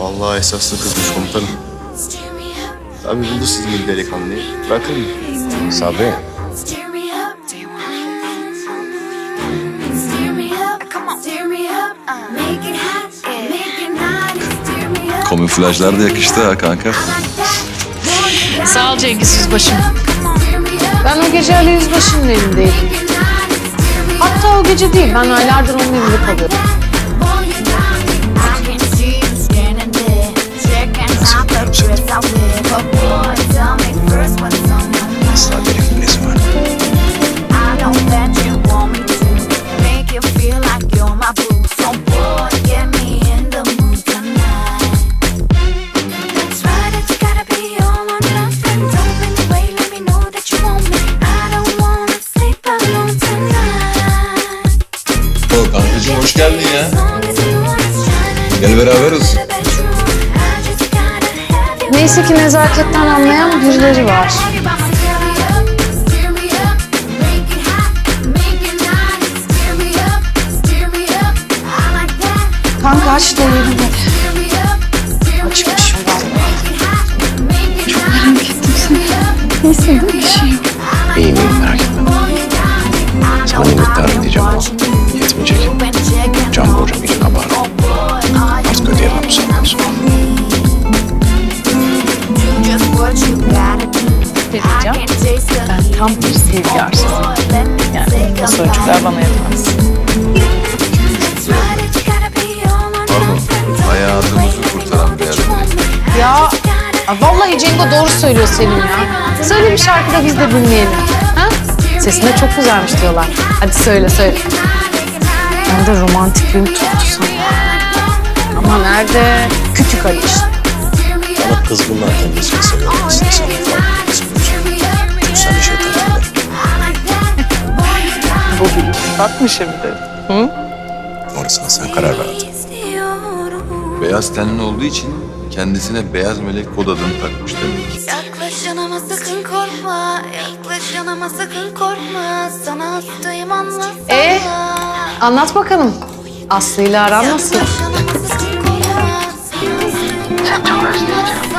Vallahi esaslı kızmış komutanım. Abi buldu sizin gibi delikanlıyı. Bırakır mı? Sabri. Kamuflajlar da yakıştı ha kanka. Sağ ol Cengiz Yüzbaşım. Ben o gece Ali Yüzbaşı'nın evindeydim. Hatta o gece değil, ben aylardır onun evinde kalıyorum. Hoş geldin ya. Gel beraber olsun. Neyse ki nezaketten anlayan birileri var. Have you by my steer me up, steer me up, make it hot, make it naughty. Tam bir sevgi arsızım. Yani o sözcükler bana yetmez. Pardon. Hayatımızı kurtaran bir yer. Ya vallahi Cengo doğru söylüyor Selim ya. Söyle bir şarkı da biz de dinleyelim. Ha? Sesin de çok güzelmiş diyorlar. Hadi söyle söyle. Ben de romantikliğim tuttu sana. Ama nerede? Küçük Ali işte. Bana kızgınlarken de seni seviyorum. İltifat mı şimdi? Hı? Orasına sen karar ver hadi. Beyaz tenli olduğu için kendisine beyaz melek kod adını takmış demek. Yaklaş yanıma sakın korkma Yaklaş yanıma sakın korkma Sana hastayım anlatsana Ee? Anlat bakalım. Aslı ile aran nasıl? Korkma Sana hastayım